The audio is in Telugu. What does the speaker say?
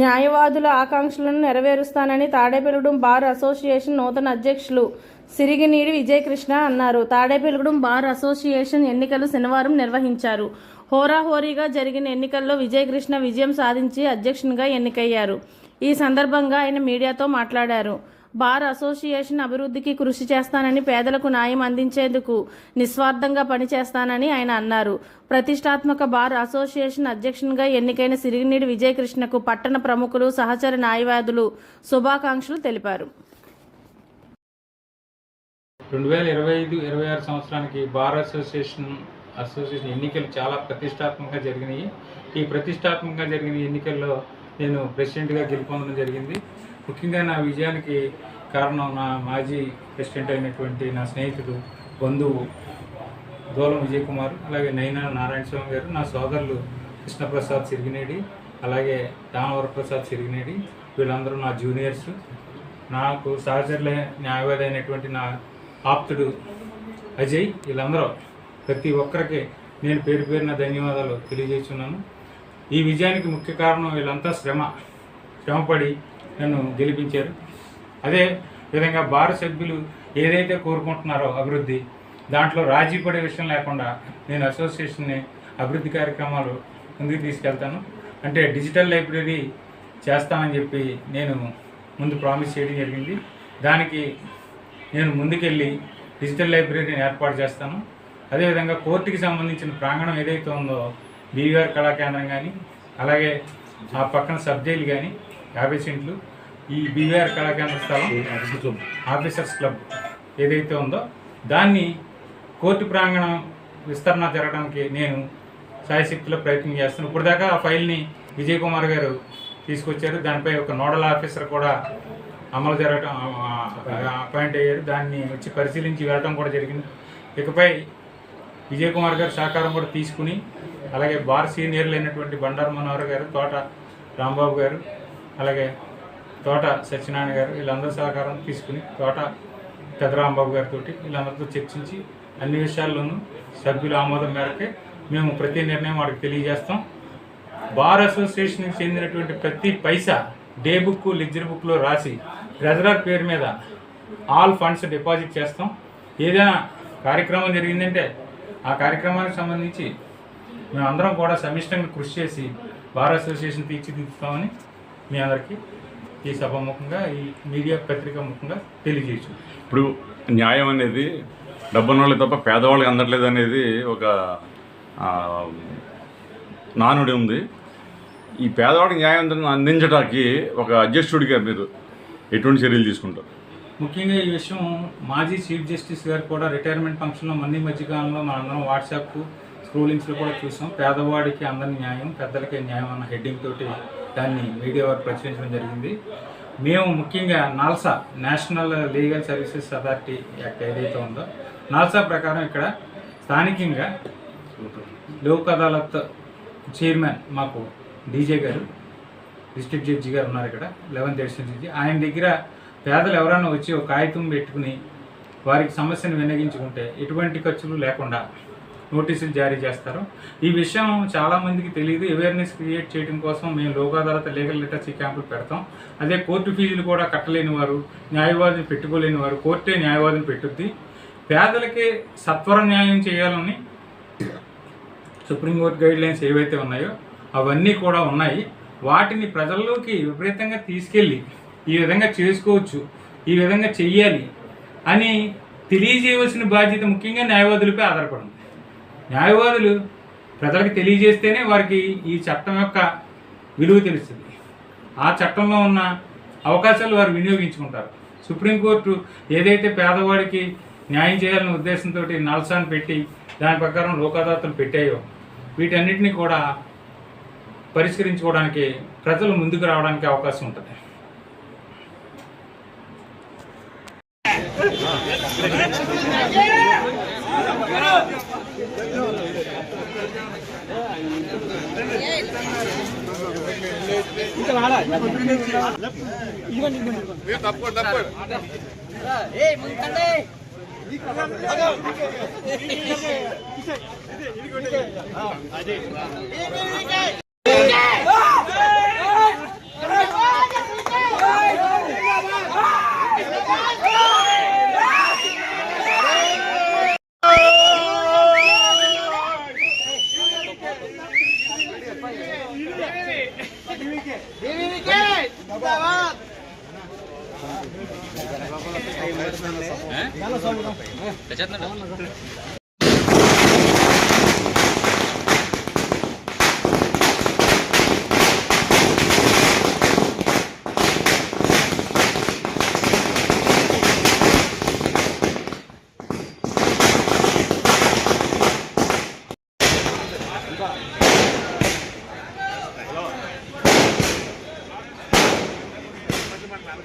న్యాయవాదుల ఆకాంక్షలను నెరవేరుస్తానని తాడేపల్లిగూడెం బార్ అసోసియేషన్ నూతన అధ్యక్షులు సిరిగినీడి విజయకృష్ణ అన్నారు. తాడేపల్లిగూడెం బార్ అసోసియేషన్ ఎన్నికలు శనివారం నిర్వహించారు. హోరాహోరీగా జరిగిన ఎన్నికల్లో విజయకృష్ణ విజయం సాధించి అధ్యక్షునిగా ఎన్నికయ్యారు. ఈ సందర్భంగా ఆయన మీడియాతో మాట్లాడారు. బార్ అసోసియేషన్ అభివృద్ధికి కృషి చేస్తానని పేదలకు న్యాయం అందించేందుకు నిస్వార్థంగా పనిచేస్తానని ఆయన అన్నారు. ప్రతిష్టాత్మక బార్ అసోసియేషన్ అధ్యక్షునిగా ఎన్నికైన సిరిగినీడి విజయకృష్ణకు పట్టణ ప్రముఖులు సహచర న్యాయవాదులు శుభాకాంక్షలు తెలిపారు. రెండు వేల ఇరవై ఐదు ఇరవై ఆరు సంవత్సరానికి బార్ అసోసియేషన్ అసోసియేషన్ ఎన్నికలు చాలా ప్రతిష్టాత్మకంగా జరిగినాయి. ఈ ప్రతిష్టాత్మకంగా జరిగిన ఎన్నికల్లో నేను ప్రెసిడెంట్గా గెలుపొందడం జరిగింది. ముఖ్యంగా నా విజయానికి కారణం నా మాజీ ప్రెసిడెంట్ అయినటువంటి నా స్నేహితుడు బంధువు దోలం విజయ్ కుమార్ అలాగే నైనా నారాయణ స్వామి గారు నా సోదరులు కృష్ణప్రసాద్ సిరిగినేడి అలాగే దామవరప్రసాద్ సిరిగినేడి వీళ్ళందరూ నా జూనియర్స్. నాకు సహచరులే న్యాయవాది అయినటువంటి నా ఆప్తుడు అజయ్ వీళ్ళందరూ ప్రతి ఒక్కరికి నేను పేరు పేరున ధన్యవాదాలు తెలియజేస్తున్నాను. ఈ విజయానికి ముఖ్య కారణం వీళ్ళంతా శ్రమ. శ్రమపడి నన్ను గెలిపించారు. అదే విధంగా భారత సభ్యులు ఏదైతే కోరుకుంటున్నారో అభివృద్ధి దాంట్లో రాజీ పడే విషయం లేకుండా నేను అసోసియేషన్ని అభివృద్ధి కార్యక్రమాలు ముందుకు తీసుకెళ్తాను. అంటే డిజిటల్ లైబ్రరీ చేస్తానని చెప్పి నేను ముందు ప్రామిస్ చేయడం జరిగింది. దానికి నేను ముందుకెళ్ళి డిజిటల్ లైబ్రరీని ఏర్పాటు చేస్తాను. అదేవిధంగా కోర్టుకి సంబంధించిన ప్రాంగణం ఏదైతే ఉందో బీవీఆర్ కళా కేంద్రం కానీ అలాగే ఆ పక్కన సబ్ జైలు కానీ యాభై సెంట్లు. ఈ బీవీఆర్ కళా కేంద్ర స్థలం ఆఫీసర్స్ క్లబ్ ఏదైతే ఉందో దాన్ని కోర్టు ప్రాంగణం విస్తరణ జరగడానికి నేను సాయశక్తిలో ప్రయత్నం చేస్తాను ఇప్పుడు దాకా ఆ ఫైల్ని విజయ్ కుమార్ గారు తీసుకొచ్చారు. దానిపై ఒక నోడల్ ఆఫీసర్ కూడా అమలు జరగడం అపాయింట్ అయ్యారు. దాన్ని వచ్చి పరిశీలించి వెళ్ళడం కూడా జరిగింది. ఇకపై విజయ్ కుమార్ గారు సహకారం కూడా తీసుకుని అలాగే బార్ సీనియర్లు అయినటువంటి బండారు మనోహర్ గారు తోట రాంబాబు గారు అలాగే తోట సత్యనారాయణ గారు వీళ్ళందరూ సహకారం తీసుకుని తోట పెదరాంబాబు గారితో వీళ్ళందరితో చర్చించి అన్ని విషయాల్లోనూ సభ్యుల ఆమోదం మేరకే మేము ప్రతి నిర్ణయం వాడికి తెలియజేస్తాం. బార్ అసోసియేషన్కి చెందినటువంటి ప్రతి పైసా డే బుక్ లెడ్జర్ బుక్లో రాసి ట్రెజరర్ పేరు మీద ఆల్ ఫండ్స్ డిపాజిట్ చేస్తాం. ఏదైనా కార్యక్రమం జరిగిందంటే ఆ కార్యక్రమానికి సంబంధించి మేమందరం కూడా సమిష్టంగా కృషి చేసి బార్ అసోసియేషన్ తీర్చిదిద్దుతామని మీ అందరికీ ఈ సభాముఖంగా ఈ మీడియా పత్రిక ముఖంగా తెలియజేయచ్చు. ఇప్పుడు న్యాయం అనేది డబ్బున్న వాళ్ళకి తప్ప పేదవాళ్ళకి అందట్లేదు అనేది ఒక నానుడి ఉంది. ఈ పేదవాడికి న్యాయం అంద- అందించడానికి ఒక అధ్యక్షుడిగా మీరు ఎటువంటి చర్యలు తీసుకుంటారు? ముఖ్యంగా ఈ విషయం మాజీ చీఫ్ జస్టిస్ గారు కూడా రిటైర్మెంట్ ఫంక్షన్లో మన్ని మధ్యకాలంలో మనందరం వాట్సాప్ స్క్రోలింగ్స్లో కూడా చూసాం. పేదవాడికి అందని న్యాయం పెద్దలకే న్యాయం అన్న హెడ్డింగ్ తోటి దాన్ని మీడియా వారు ప్రచురించడం జరిగింది. మేము ముఖ్యంగా NALSA national legal services authority act ఏదైతే ఉందో నాల్సా ప్రకారం ఇక్కడ స్థానికంగా లోక్ అదాలత్ చైర్మన్ మాకు డీజే గారు డిస్ట్రిక్ట్ జడ్జి గారు ఉన్నారు ఇక్కడ లెవెన్త్ ఎడిషన్ జడ్జి. ఆయన దగ్గర పేదలు ఎవరైనా వచ్చి ఒక కాగితం పెట్టుకుని వారికి సమస్యను వినియోగించుకుంటే ఎటువంటి ఖర్చులు లేకుండా నోటీసులు జారీ చేస్తారు. ఈ విషయం చాలామందికి తెలియదు అవేర్నెస్ క్రియేట్ చేయడం కోసం మేము లోక్ అదాలత్ లీగల్ లిటరసీ క్యాంపులు పెడతాం. అదే కోర్టు ఫీజులు కూడా కట్టలేని వారు న్యాయవాదిని పెట్టుకోలేని వారు కోర్టే న్యాయవాదిని పెట్టుద్ది. పేదలకి సత్వర న్యాయం చేయాలని సుప్రీంకోర్టు గైడ్ లైన్స్ ఏవైతే ఉన్నాయో అవన్నీ కూడా ఉన్నాయి. వాటిని ప్రజల్లోకి విపరీతంగా తీసుకెళ్ళి ఈ విధంగా చేసుకోవచ్చు ఈ విధంగా చెయ్యాలి అని తెలియజేయవలసిన బాధ్యత ముఖ్యంగా న్యాయవాదులపై ఆధారపడింది. న్యాయవాదులు ప్రజలకు తెలియజేస్తేనే వారికి ఈ చట్టం యొక్క విలువ తెలుస్తుంది. ఆ చట్టంలో ఉన్న అవకాశాలు వారు వినియోగించుకుంటారు. సుప్రీంకోర్టు ఏదైతే పేదవాడికి న్యాయం చేయాలనే ఉద్దేశంతో నల్సాన్ని పెట్టి దాని ప్రకారం లోకాదాతలు పెట్టాయో వీటన్నిటిని కూడా పరిష్కరించుకోవడానికి ప్రజలు ముందుకు రావడానికి అవకాశం ఉంటుంది. Yeah. त्याच्यात ना làm